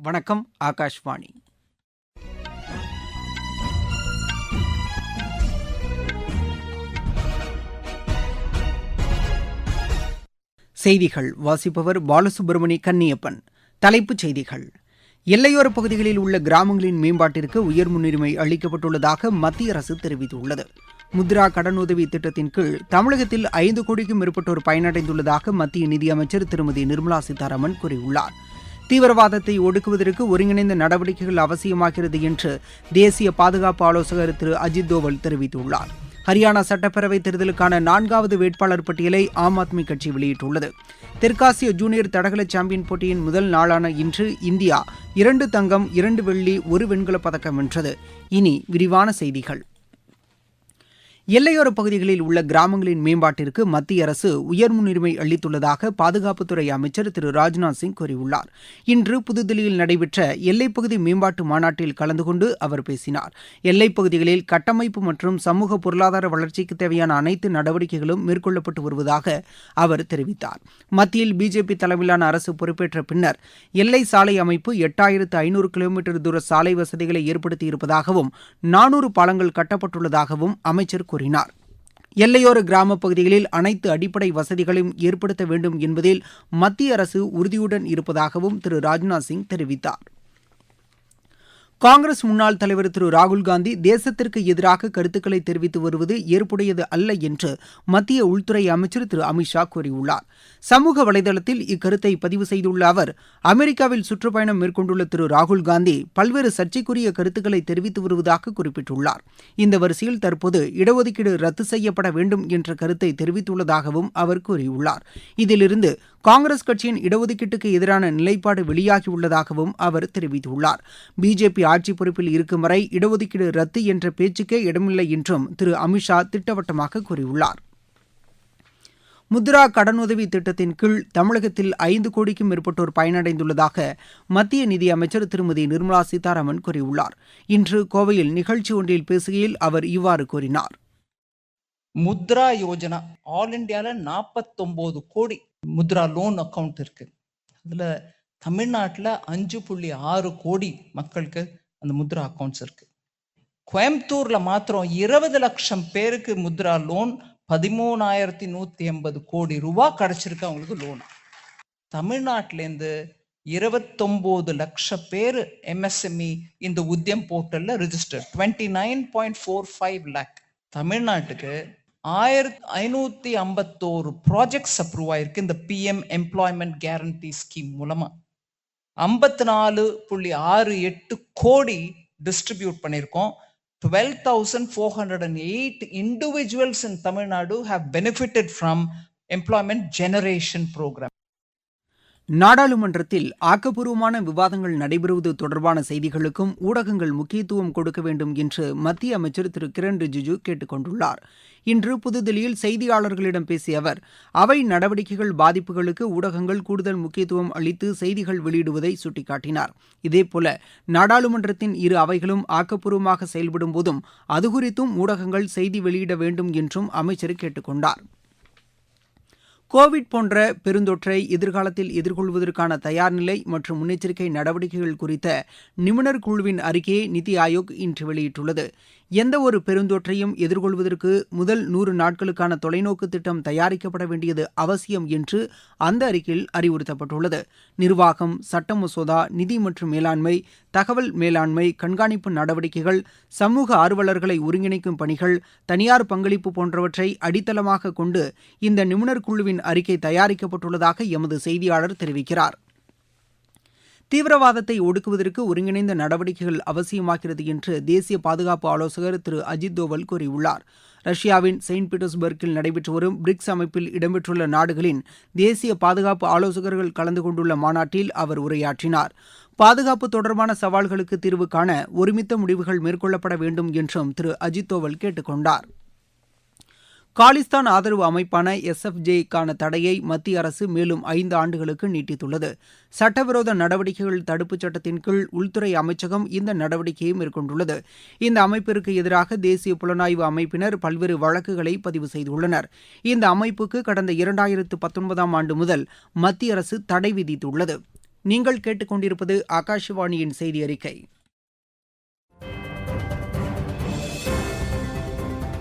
வணக்கம் ஆகாஷ்வாணி. செய்திகள் வாசிப்பவர் பாலசுப்ரமணி கன்னியப்பன். தலைப்புச் செய்திகள். எல்லையோர பகுதிகளில் உள்ள கிராமங்களின் மேம்பாட்டிற்கு உயர் முன்னுரிமை அளிக்கப்பட்டுள்ளதாக மத்திய அரசு தெரிவித்துள்ளது. முத்ரா கடனுதவி திட்டத்தின் கீழ் தமிழகத்தில் ஐந்து கோடிக்கும் மேற்பட்டோர் பயனடைந்துள்ளதாக மத்திய நிதியமைச்சர் திருமதி நிர்மலா சீதாராமன் கூறியுள்ளார். தீவிரவாதத்தை ஒடுக்குவதற்கு ஒருங்கிணைந்த நடவடிக்கைகள் அவசியமாகிறது என்று தேசிய பாதுகாப்பு ஆலோசகர் திரு அஜித் தோவல் தெரிவித்துள்ளார். ஹரியானா சட்டப்பேரவை தேர்தலுக்கான நான்காவது வேட்பாளர் பட்டியலை ஆம் ஆத்மி கட்சி வெளியிட்டுள்ளது. தெற்காசிய ஜூனியர் தடகள சாம்பியன் போட்டியின் முதல் நாளான இன்று இந்தியா இரண்டு தங்கம் இரண்டு வெள்ளி ஒரு வெண்கலப் பதக்கம் வென்றது. இனி விரிவான செய்திகள். எல்லையோர பகுதிகளில் உள்ள கிராமங்களின் மேம்பாட்டிற்கு மத்திய அரசு உயர் முன்னுரிமை அளித்துள்ளதாக பாதுகாப்புத்துறை அமைச்சர் திரு ராஜ்நாத் சிங் கூறியுள்ளார். இன்று புதுதில்லியில் நடைபெற்ற எல்லைப்பகுதி மேம்பாட்டு மாநாட்டில் கலந்து கொண்டு அவர் பேசினார். எல்லைப் பகுதிகளில் கட்டமைப்பு மற்றும் சமூக பொருளாதார வளர்ச்சிக்கு தேவையான அனைத்து நடவடிக்கைகளும் மேற்கொள்ளப்பட்டு வருவதாக அவர் தெரிவித்தார். மத்தியில் பிஜேபி தலைமையிலான அரசு பொறுப்பேற்ற பின்னர் எல்லை சாலை அமைப்பு எட்டாயிரத்து ஐநூறு கிலோமீட்டர் தூர சாலை வசதிகளை ஏற்படுத்தியிருப்பதாகவும் நானூறு பாலங்கள் கட்டப்பட்டுள்ளதாகவும் அமைச்சர் கூறினார். எல்லையோர கிராமப் பகுதிகளில் அனைத்து அடிப்படை வசதிகளையும் ஏற்படுத்த வேண்டும் என்பதில் மத்திய அரசு உறுதியுடன் இருப்பதாகவும் திரு ராஜ்நாத் சிங் தெரிவித்தார். காங்கிரஸ் முன்னாள் தலைவர் திரு ராகுல்காந்தி தேசத்திற்கு எதிராக கருத்துக்களை தெரிவித்து வருவது ஏற்புடையது அல்ல என்று மத்திய உள்துறை அமைச்சர் திரு அமித்ஷா கூறியுள்ளார். சமூக வலைதளத்தில் இக்கருத்தை பதிவு செய்துள்ள அவர் அமெரிக்காவில் சுற்றுப்பயணம் மேற்கொண்டுள்ள திரு ராகுல்காந்தி பல்வேறு சர்ச்சைக்குரிய கருத்துக்களை தெரிவித்து வருவதாக குறிப்பிட்டுள்ளார். இந்த வரிசையில் தற்போது இடஒதுக்கீடு ரத்து செய்யப்பட வேண்டும் என்ற கருத்தை தெரிவித்துள்ளதாகவும் அவர் கூறியுள்ளார். இதிலிருந்து காங்கிரஸ் கட்சியின் இடஒதுக்கீட்டுக்கு எதிரான நிலைப்பாடு வெளியாகியுள்ளதாகவும் அவர் தெரிவித்துள்ளார். பிஜேபி ஆட்சி பொறுப்பில் இருக்கும் வரை இடஒதுக்கீடு ரத்து என்ற பேச்சுக்கே இடமில்லை என்றும் திரு அமித்ஷா திட்டவட்டமாக கூறியுள்ளார். முத்ரா கடனுதவி திட்டத்தின் கீழ் தமிழகத்தில் ஐந்து கோடிக்கும் மேற்பட்டோர் பயனடைந்துள்ளதாக மத்திய நிதியமைச்சர் திருமதி நிர்மலா சீதாராமன் கூறியுள்ளார். இன்று கோவையில் நிகழ்ச்சி ஒன்றில் பேசுகையில் அவர் இவ்வாறு கூறினார். முத்ரா யோஜனா ஆல் இந்தியால நாற்பத்தொம்போது கோடி முத்ரா லோன் அக்கவுண்ட் இருக்கு. அதுல தமிழ்நாட்டில் அஞ்சு புள்ளி ஆறு கோடி மக்களுக்கு அந்த முத்ரா அக்கௌண்ட்ஸ் இருக்கு. கோயம்புத்தூர்ல மாத்திரம் இருபது லட்சம் பேருக்கு முத்ரா லோன் பதிமூணாயிரத்தி நூத்தி எண்பது கோடி ரூபாய் கிடைச்சிருக்கு அவங்களுக்கு லோன் தமிழ்நாட்டிலேருந்து இருபத்தொம்போது லட்சம் பேர் எம்எஸ்எம்இ இந்த Udyam போர்ட்டல்ல register twenty nine point four five lakh தமிழ்நாட்டுக்கு ஆயிரத்தி ஐநூத்தி ஐம்பத்தோரு ப்ராஜெக்ட்ஸ் அப்ரூவ் ஆயிருக்கு இந்த பிஎம் எம்ப்ளாய்மெண்ட் கேரண்டி ஸ்கீம் மூலமா. ஐம்பத்தி நாலு புள்ளி ஆறு எட்டு கோடி டிஸ்ட்ரிபியூட் பண்ணியிருக்கோம் twelve thousand four hundred and eight individuals in Tamil Nadu have benefited from employment generation programme நாடாளுமன்றத்தில் ஆக்கப்பூர்வமான விவாதங்கள் நடைபெறுவது தொடர்பான செய்திகளுக்கும் ஊடகங்கள் முக்கியத்துவம் கொடுக்க வேண்டும் என்று மத்திய அமைச்சர் திரு. கிரண் ரிஜிஜூ கேட்டுக் கொண்டுள்ளார். இன்று புதுதில்லியில் செய்தியாளர்களிடம் பேசிய அவர் அவை நடவடிக்கைகள் பாதிப்புகளுக்கு ஊடகங்கள் கூடுதல் முக்கியத்துவம் அளித்து செய்திகள் வெளியிடுவதை சுட்டிக்காட்டினார். இதேபோல நாடாளுமன்றத்தின் இரு அவைகளும் ஆக்கப்பூர்வமாக செயல்படும் போதும் அது குறித்தும் ஊடகங்கள் செய்தி வெளியிட வேண்டும் என்றும் அமைச்சர் கேட்டுக்கொண்டார் கோவிட் போன்ற பெருந்தொற்றை எதிர்காலத்தில் எதிர்கொள்வதற்கான தயார் நிலை மற்றும் முன்னெச்சரிக்கை நடவடிக்கைகள் குறித்த நிபுணர் குழுவின் அறிக்கையை நித்தி ஆயோக் இன்று வெளியிட்டுள்ளது. எந்த ஒரு பெருந்தொற்றையும் எதிர்கொள்வதற்கு முதல் நூறு நாட்களுக்கான தொலைநோக்கு திட்டம் தயாரிக்கப்பட வேண்டியது அவசியம் என்று அந்த அறிக்கையில் அறிவுறுத்தப்பட்டுள்ளது. நிர்வாகம் சட்ட மசோதா நிதி மற்றும் மேலாண்மை தகவல் மேலாண்மை கண்காணிப்பு நடவடிக்கைகள் சமூக ஆர்வலர்களை ஒருங்கிணைக்கும் பணிகள் தனியார் பங்களிப்பு போன்றவற்றை அடித்தளமாக கொண்டு இந்த நிபுணர் குழுவின் அறிக்கை தயாரிக்கப்பட்டுள்ளதாக எமது செய்தியாளர் தெரிவிக்கிறார். தீவிரவாதத்தை ஒடுக்குவதற்கு ஒருங்கிணைந்த நடவடிக்கைகள் அவசியமாகிறது என்று தேசிய பாதுகாப்பு ஆலோசகர் திரு அஜித் தோவல் கூறியுள்ளார். ரஷ்யாவின் செயின்ட் பீட்டர்ஸ்பர்க்கில் நடைபெற்று வரும் பிரிக்ஸ் அமைப்பில் இடம்பெற்றுள்ள நாடுகளின் தேசிய பாதுகாப்பு ஆலோசகர்கள் கலந்து கொண்டுள்ள மாநாட்டில் அவர் உரையாற்றினார். பாதுகாப்பு தொடர்பான சவால்களுக்கு தீர்வு காண ஒருமித்த முடிவுகள் மேற்கொள்ளப்பட வேண்டும் என்றும் திரு அஜித் தோவல் கேட்டுக் கொண்டார் காலிஸ்தான் ஆதரவு அமைப்பான எஸ்எஃப்ஜேக்கான தடையை மத்திய அரசு மேலும் ஐந்து ஆண்டுகளுக்கு நீட்டித்துள்ளது. சட்டவிரோத நடவடிக்கைகள் தடுப்புச் சட்டத்தின் கீழ் உள்துறை அமைச்சகம் இந்த நடவடிக்கையை மேற்கொண்டுள்ளது. இந்த அமைப்பிற்கு எதிராக தேசிய புலனாய்வு அமைப்பினர் பல்வேறு வழக்குகளை பதிவு செய்துள்ளனர். இந்த அமைப்புக்கு கடந்த இரண்டாயிரத்து பத்தொன்பதாம் ஆண்டு முதல் மத்திய அரசு தடை விதித்துள்ளது. நீங்கள் கேட்டுக்கொண்டிருப்பது ஆகாஷவாணியின் செய்தி அறிக்கை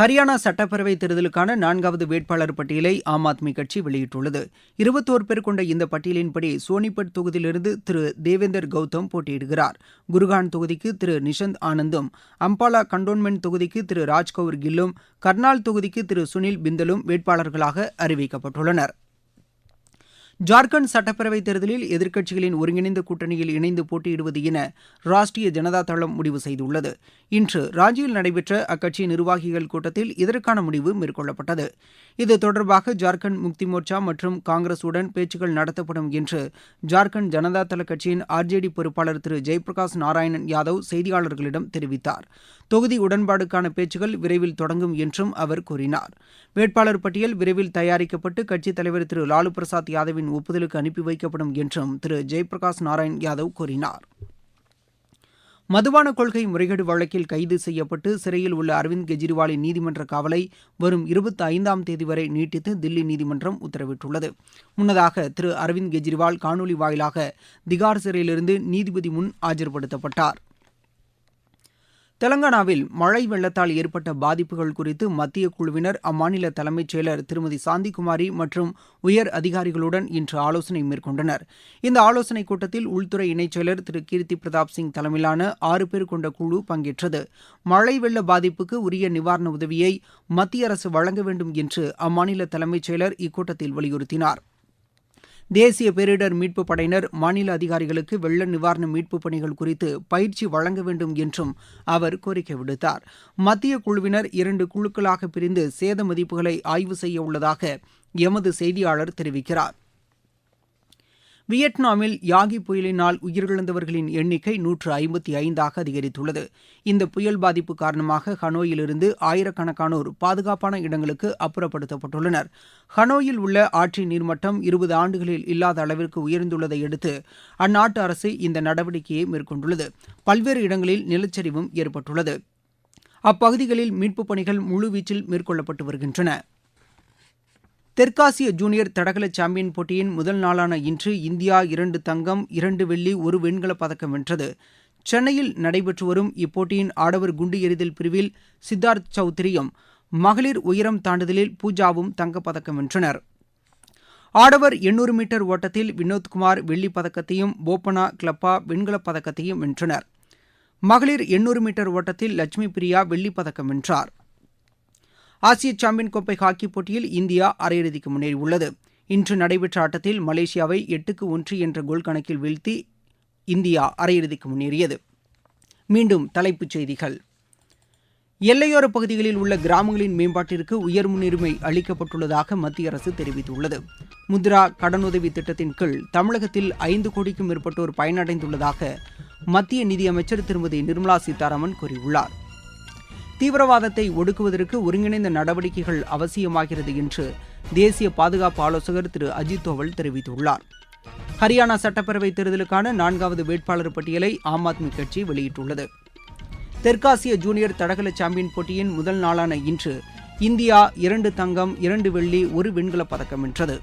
ஹரியானா சட்டப்பேரவை தேர்தலுக்கான நான்காவது வேட்பாளர் பட்டியலை ஆம் ஆத்மி கட்சி வெளியிட்டுள்ளது. இருபத்தோரு பேர் கொண்ட இந்த பட்டியலின்படி சோனிபட் தொகுதியிலிருந்து திரு தேவேந்தர் கௌதம் போட்டியிடுகிறார். குருகான் தொகுதிக்கு திரு நிஷந்த் ஆனந்தும் அம்பாலா கண்டோன்மெண்ட் தொகுதிக்கு திரு ராஜ்கவுர் கில்லும் கர்னால் தொகுதிக்கு திரு சுனில் பிந்தலும் வேட்பாளர்களாக அறிவிக்கப்பட்டுள்ளனர். ஜார்க்கண்ட் சட்டப்பேரவைத் தேர்தலில் எதிர்க்கட்சிகளின் ஒருங்கிணைந்த கூட்டணியில் இணைந்து போட்டியிடுவது என ராஷ்டிரிய ஜனதா தளம் முடிவு செய்துள்ளது. இன்று ராஞ்சியில் நடைபெற்ற அக்கட்சியின் நிர்வாகிகள் கூட்டத்தில் இதற்கான முடிவு மேற்கொள்ளப்பட்டது. இது தொடர்பாக ஜார்க்கண்ட் முக்தி மோர்ச்சா மற்றும் காங்கிரசுடன் பேச்சுக்கள் நடத்தப்படும் என்று ஜார்க்கண்ட் ஜனதா தள கட்சியின் ஆர்ஜேடி பொறுப்பாளர் திரு ஜெயபிரகாஷ் நாராயணன் யாதவ் செய்தியாளர்களிடம் தெரிவித்தார். தொகுதி உடன்பாடுக்கான பேச்சுக்கள் விரைவில் தொடங்கும் என்றும் அவர் கூறினார். வேட்பாளர் பட்டியல் விரைவில் தயாரிக்கப்பட்டு கட்சித் தலைவர் திரு லாலு பிரசாத் யாதவின் ஒப்புதலுக்கு அனுப்பி வைக்கப்படும் என்றும் திரு ஜெயபிரகாஷ் நாராயண் யாதவ் கூறினார். மதுபான கொள்கை முறைகேடு வழக்கில் கைது செய்யப்பட்டு சிறையில் உள்ள அரவிந்த் கெஜ்ரிவாலின் நீதிமன்ற காவலை வரும் இருபத்தி ஐந்தாம் தேதி வரை நீட்டித்து தில்லி நீதிமன்றம் உத்தரவிட்டுள்ளது. முன்னதாக திரு அரவிந்த் கெஜ்ரிவால் காணொலி வாயிலாக திகார் சிறையிலிருந்து நீதிபதி முன் ஆஜர்படுத்தப்பட்டார். தெலங்கானாவில் மழை வெள்ளத்தால் ஏற்பட்ட பாதிப்புகள் குறித்து மத்திய குழுவினர் அம்மாநில தலைமைச் செயலர் திருமதி சாந்திகுமாரி மற்றும் உயர் அதிகாரிகளுடன் இன்று ஆலோசனை மேற்கொண்டனர். இந்த ஆலோசனைக் கூட்டத்தில் உள்துறை இணைச் செயலர் திரு கீர்த்தி பிரதாப் சிங் தலைமையிலான ஆறு பேர் கொண்ட குழு பங்கேற்றது. மழை வெள்ள பாதிப்புக்கு உரிய நிவாரண உதவியை மத்திய அரசு வழங்க வேண்டும் என்று அம்மாநில தலைமைச் செயலர் இக்கூட்டத்தில் வலியுறுத்தினார். தேசிய பேரிடர் மீட்புப் படையினர் மாநில அதிகாரிகளுக்கு வெள்ள நிவாரண மீட்புப் பணிகள் குறித்து பயிற்சி வழங்க வேண்டும் என்றும் அவர் கோரிக்கை விடுத்தார். மத்திய குழுவினர் இரண்டு குழுக்களாக பிரிந்து சேத மதிப்புகளை ஆய்வு செய்ய உள்ளதாக எமது செய்தியாளர் தெரிவிக்கிறார். வியட்நாமில் யாகி புயலினால் உயிரிழந்தவர்களின் எண்ணிக்கை நூற்று ஐம்பத்தி ஐந்தாக அதிகரித்துள்ளது. இந்த புயல் பாதிப்பு காரணமாக ஹனோயிலிருந்து ஆயிரக்கணக்கானோர் பாதுகாப்பான இடங்களுக்கு அப்புறப்படுத்தப்பட்டுள்ளனர். ஹனோயில் உள்ள ஆற்றின் நீர்மட்டம் இருபது ஆண்டுகளில் இல்லாத அளவிற்கு உயர்ந்துள்ளதை அடுத்து அந்நாட்டு அரசு இந்த நடவடிக்கையை மேற்கொண்டுள்ளது. பல்வேறு இடங்களில் நிலச்சரிவும் ஏற்பட்டுள்ளது. அப்பகுதிகளில் மீட்புப் பணிகள் முழுவீச்சில் மேற்கொள்ளப்பட்டு வருகின்றன. தெற்காசிய ஜூனியர் தடகள சாம்பியன் போட்டியின் முதல் நாளான இன்று இந்தியா இரண்டு தங்கம் இரண்டு வெள்ளி ஒரு வெண்கலப் பதக்கம் வென்றது. சென்னையில் நடைபெற்று வரும் இப்போட்டியின் ஆடவர் குண்டு எறிதல் பிரிவில் சித்தார்த் சௌத்ரியும் மகளிர் உயரம் தாண்டுதலில் பூஜாவும் தங்கப்பதக்கம் வென்றனர். ஆடவர் எண்ணூறு மீட்டர் ஓட்டத்தில் வினோத்குமார் வெள்ளிப் பதக்கத்தையும் போப்பனா கிளப்பா வெண்கலப் பதக்கத்தையும் வென்றனர். மகளிர் எண்ணூறு மீட்டர் ஓட்டத்தில் லட்சுமி பிரியா வெள்ளிப் பதக்கம் வென்றார். ஆசிய சாம்பியன் கோப்பை ஹாக்கி போட்டியில் இந்தியா அரையிறுதிக்கு முன்னேறியுள்ளது. இன்று நடைபெற்ற ஆட்டத்தில் மலேசியாவை எட்டுக்கு ஒன்று என்ற கோல் கணக்கில் வீழ்த்தி இந்தியா அரையிறுதிக்கு முன்னேறியது. மீண்டும் தலைப்புச் செய்திகள். எல்லையோர பகுதிகளில் உள்ள கிராமங்களின் மேம்பாட்டிற்கு உயர் முன்னுரிமை அளிக்கப்பட்டுள்ளதாக மத்திய அரசு தெரிவித்துள்ளது. முத்ரா கடனுதவி திட்டத்தின் கீழ் தமிழகத்தில் ஐந்து கோடிக்கும் மேற்பட்டோர் பயனடைந்துள்ளதாக மத்திய நிதியமைச்சர் திருமதி நிர்மலா சீதாராமன் கூறியுள்ளார். தீவிரவாதத்தை ஒடுக்குவதற்கு ஒருங்கிணைந்த நடவடிக்கைகள் அவசியமாகிறது என்று தேசிய பாதுகாப்பு ஆலோசகர் திரு அஜித் தோவல் தெரிவித்துள்ளார். ஹரியானா சட்டப்பேரவைத் தேர்தலுக்கான நான்காவது வேட்பாளர் பட்டியலை ஆம் ஆத்மி கட்சி வெளியிட்டுள்ளது. தெற்காசிய ஜூனியர் தடகள சாம்பியன் போட்டியின் முதல் நாளான இன்று இந்தியா இரண்டு தங்கம் இரண்டு வெள்ளி ஒரு வெண்கலப் பதக்கம் வென்றது.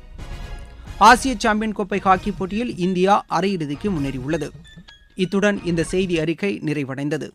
ஆசிய சாம்பியன் கோப்பை ஹாக்கி போட்டியில் இந்தியா அரையிறுதிக்கு முன்னேறியுள்ளது. இத்துடன் இந்த செய்தி அறிக்கை நிறைவடைந்தது.